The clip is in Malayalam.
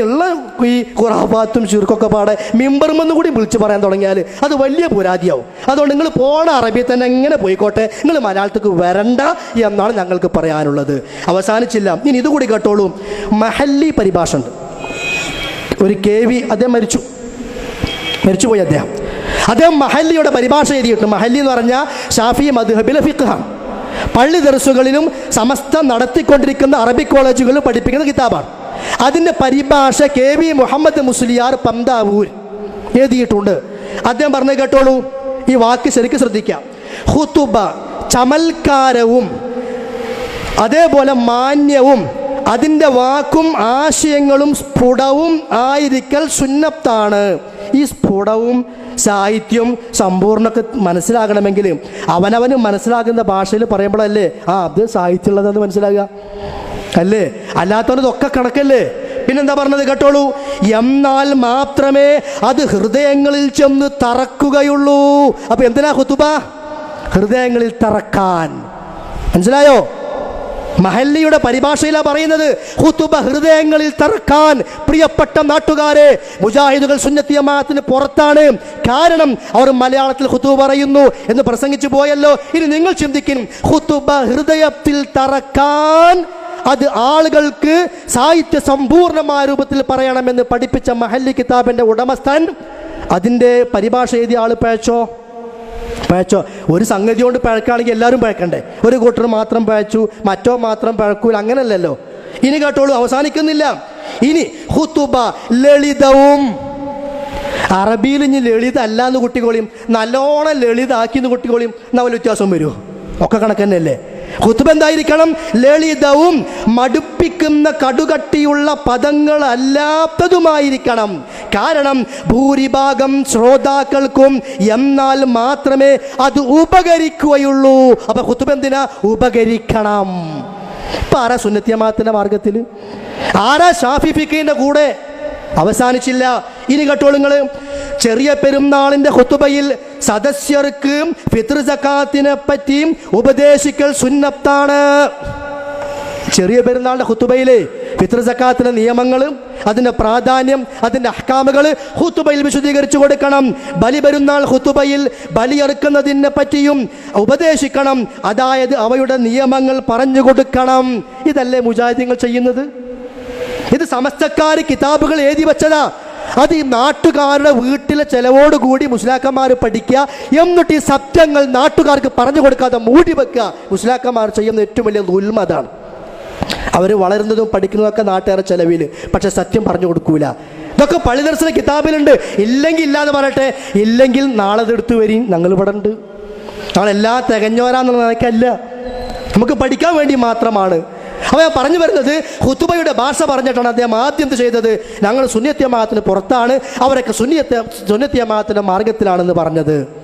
ഉള്ള ഈ ഖുറാഫാത്തും ചുരുക്കൊക്കെ പാടെ മിമ്പറുമെന്ന് കൂടി വിളിച്ച് പറയാൻ തുടങ്ങിയാൽ അത് വലിയ പുരാതിയാവും. അതുകൊണ്ട് നിങ്ങൾ പോണ അറബി തന്നെ എങ്ങനെ പോയിക്കോട്ടെ. നിങ്ങൾ മലയാളത്തേക്ക് വരണ്ട എന്നാണ് ഞങ്ങൾക്ക് പറയാനുള്ളത്. അവസാനിച്ചില്ല. ഇനി ഇതുകൂടി കേട്ടോളൂ. മഹല്ലി പരിഭാഷ ഉണ്ട് ഒരു കെ വി അദ്ദേഹം മരിച്ചു. മരിച്ചുപോയി അദ്ദേഹം. അദ്ദേഹം മഹല്ലിയുടെ പരിഭാഷ എഴുതിയിട്ടുണ്ട്. മഹല്ലി എന്ന് പറഞ്ഞാൽ ഷാഫി മദ്ഹബിലെ ഫിഖാണ് പള്ളി ദർസുകളിലും സമസ്ത നടത്തിക്കൊണ്ടിരിക്കുന്ന അറബി കോളേജുകളിൽ പഠിപ്പിക്കുന്ന കിതാബാണ്. അതിന്റെ പരിഭാഷ കെ വി മുഹമ്മദ് മുസ്ലിയാർ പന്താവൂർ എഴുതിയിട്ടുണ്ട്. അദ്ദേഹം പറഞ്ഞു കേട്ടോളൂ. ഈ വാക്ക് ശരിക്കും ശ്രദ്ധിക്കാം. ഹുത്തുബ ചമൽക്കാരവും അതേപോലെ മാന്യവും അതിന്റെ വാക്കും ആശയങ്ങളും സ്ഫുടവും ആയിരിക്കൽ സുന്നത്താണ്. ഈ സ്ഫുടവും സാഹിത്യം സമ്പൂർണമൊക്കെ മനസ്സിലാകണമെങ്കിൽ അവനവന് മനസ്സിലാകുന്ന ഭാഷയിൽ പറയുമ്പോഴല്ലേ ആ അത് സാഹിത്യമുള്ളതെന്ന് മനസ്സിലാകുക. അല്ലേ? അല്ലാത്തവനതൊക്കെ കണക്കല്ലേ? പിന്നെന്താ പറഞ്ഞത് കേട്ടോളൂ? എന്നാൽ മാത്രമേ അത് ഹൃദയങ്ങളിൽ ചെന്ന് തറക്കുകയുള്ളൂ. അപ്പൊ എന്തിനാ ഹുത്തുബ ഹൃദയങ്ങളിൽ തറക്കാൻ. മനസ്സിലായോ? മഹല്ലിയുടെ പരിഭാഷയിലാണ് പറയുന്നത് ഹുത്തുബ ഹൃദയങ്ങളിൽ തറക്കാൻ. പ്രിയപ്പെട്ട നാട്ടുകാരെ മുജാഹിദുകൾ സുന്നത്തിയമാത്തിന് പുറത്താണ്. കാരണം അവർ മലയാളത്തിൽ ഹുത്തുബ പറയുന്നു എന്ന് പ്രസംഗിച്ചു പോയല്ലോ. ഇനി നിങ്ങൾ ചിന്തിക്കും ഹുത്തുബ ഹൃദയത്തിൽ തറക്കാൻ അത് ആളുകൾക്ക് സാഹിത്യ സമ്പൂർണമായ രൂപത്തിൽ പറയണമെന്ന് പഠിപ്പിച്ച മഹല്ലി കിതാബിന്റെ ഉടമസ്ഥൻ അതിന്റെ പരിഭാഷ എഴുതിയ ആൾ പഴച്ചോ? പഴച്ചോ? ഒരു സംഗതി കൊണ്ട് പഴക്കാണെങ്കിൽ എല്ലാവരും പഴക്കണ്ടേ? ഒരു കൂട്ടർ മാത്രം പഴച്ചു മറ്റോ മാത്രം പഴക്കൂല അങ്ങനല്ലല്ലോ. ഇനി കേട്ടോളൂ അവസാനിക്കുന്നില്ല. ഇനി ഹുത്തുബ ലളിതവും. അറബിയിൽ ഇനി ലളിതല്ല എന്ന് കുട്ടികളെയും നല്ലോണം ലളിതാക്കി എന്ന് കുട്ടികളെയും എന്നാ വല്ല വ്യത്യാസം വരുമോ ഒക്കെ കണക്ക് തന്നെയല്ലേ ഹുത്തുബ എന്തായിരിക്കണം? ലളിതവും മടുപ്പിക്കുന്ന കടുകട്ടിയുള്ള പദങ്ങളല്ലാത്തതുമായിരിക്കണം. കാരണം ഭൂരിഭാഗം ശ്രോതാക്കൾക്കും എന്നാൽ മാത്രമേ അത് ഉപകരിക്കുകയുള്ളൂ. അപ്പൊ ഖുത്ബ എന്തിനാ? ഉപകരിക്കണം. ഇപ്പൊ ആരാ സുന്നത്യമാത്തിന്റെ മാർഗത്തിൽ ആരാ ഷാഫി ഫിക്കിന്റെ കൂടെ? അവസാനിച്ചില്ല. ഇനി കേട്ടോളൂ നിങ്ങൾ ചെറിയ പെരുന്നാളിന്റെ ഹുത്തുബയിൽ സദസ്യർക്ക് ഫിത്ർ സക്കാത്തിനെ പറ്റിയും ഉപദേശിക്കൽ സുന്നത്താണ്. ചെറിയ പെരുന്നാളിന്റെ ഹുത്തുബയിലെ ഫിത്ർ സക്കാത്തിന്റെ നിയമങ്ങളും അതിന്റെ പ്രാധാന്യം അതിന്റെ അഹ്കാമുകൾ ഹുത്തുബയിൽ വിശദീകരിച്ചു കൊടുക്കണം. ബലി പെരുന്നാൾ ഹുത്തുബയിൽ ബലിയെറുക്കുന്നതിനെ പറ്റിയും ഉപദേശിക്കണം. അതായത് അവയുടെ നിയമങ്ങൾ പറഞ്ഞു കൊടുക്കണം. ഇതല്ലേ മുജാഹിദ്യങ്ങൾ ചെയ്യുന്നത്? ഇത് സമസ്തക്കാർ കിതാബുകൾ എഴുതി വെച്ചതാ. അത് ഈ നാട്ടുകാരുടെ വീട്ടിലെ ചെലവോട് കൂടി മുസ്ലാക്കന്മാർ പഠിക്കുക എന്നിട്ട് ഈ സത്യങ്ങൾ നാട്ടുകാർക്ക് പറഞ്ഞു കൊടുക്കാതെ മൂടി വെക്കുക. മുസ്ലാക്കന്മാർ ചെയ്യുന്ന ഏറ്റവും വലിയ ദുൽമ അതാണ്. അവർ വളരുന്നതും പഠിക്കുന്നതൊക്കെ നാട്ടുകാരുടെ ചെലവിൽ പക്ഷെ സത്യം പറഞ്ഞു കൊടുക്കൂല. ഇതൊക്കെ പള്ളിദർശന കിതാബിലുണ്ട്. ഇല്ലെങ്കിൽ ഇല്ലാന്ന് പറയട്ടെ. ഇല്ലെങ്കിൽ നാളെ എടുത്തു വരും ഞങ്ങൾ ഇവിടെ ഉണ്ട് ഞങ്ങളെല്ലാം തികഞ്ഞോരാന്നുള്ള നിലക്കല്ല നമുക്ക് പഠിക്കാൻ വേണ്ടി മാത്രമാണ്. അവ ഞാൻ പറഞ്ഞു വരുന്നത് ഹുത്തുബയുടെ ഭാഷ പറഞ്ഞിട്ടാണ് അദ്ദേഹം ആദ്യം ചെയ്തത്. ഞങ്ങൾ സുന്യത്യമാത്തിന് പുറത്താണ്. അവരൊക്കെ സുന്നിയത്യ സുന്യത്യമാത്തിന്റെ മാർഗത്തിലാണെന്ന് പറഞ്ഞത്.